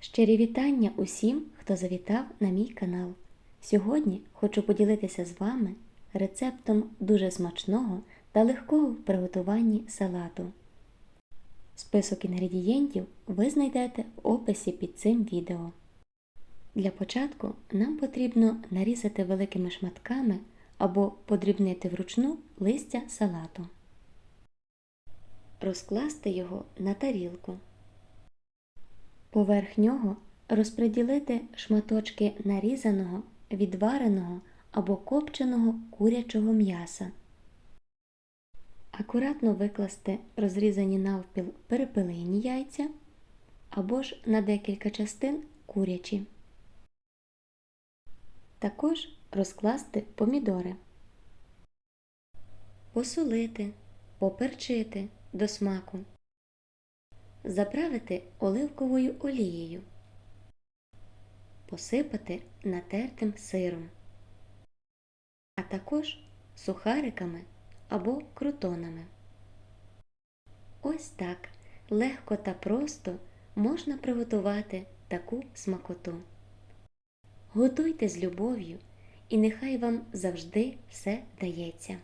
Щирі вітання усім, хто завітав на мій канал. Сьогодні хочу поділитися з вами рецептом дуже смачного та легкого в приготуванні салату. Список інгредієнтів ви знайдете в описі під цим відео. Для початку нам потрібно нарізати великими шматками або подрібнити вручну листя салату. Розкласти його на тарілку. Поверх нього розподілити шматочки нарізаного, відвареного або копченого курячого м'яса. Акуратно викласти розрізані навпіл перепелині яйця або ж на декілька частин курячі. Також розкласти помідори, посолити, поперчити до смаку заправити оливковою олією, посипати натертим сиром, а також сухариками або крутонами. Ось так легко та просто можна приготувати таку смакоту. Готуйте з любов'ю, і нехай вам завжди все дається.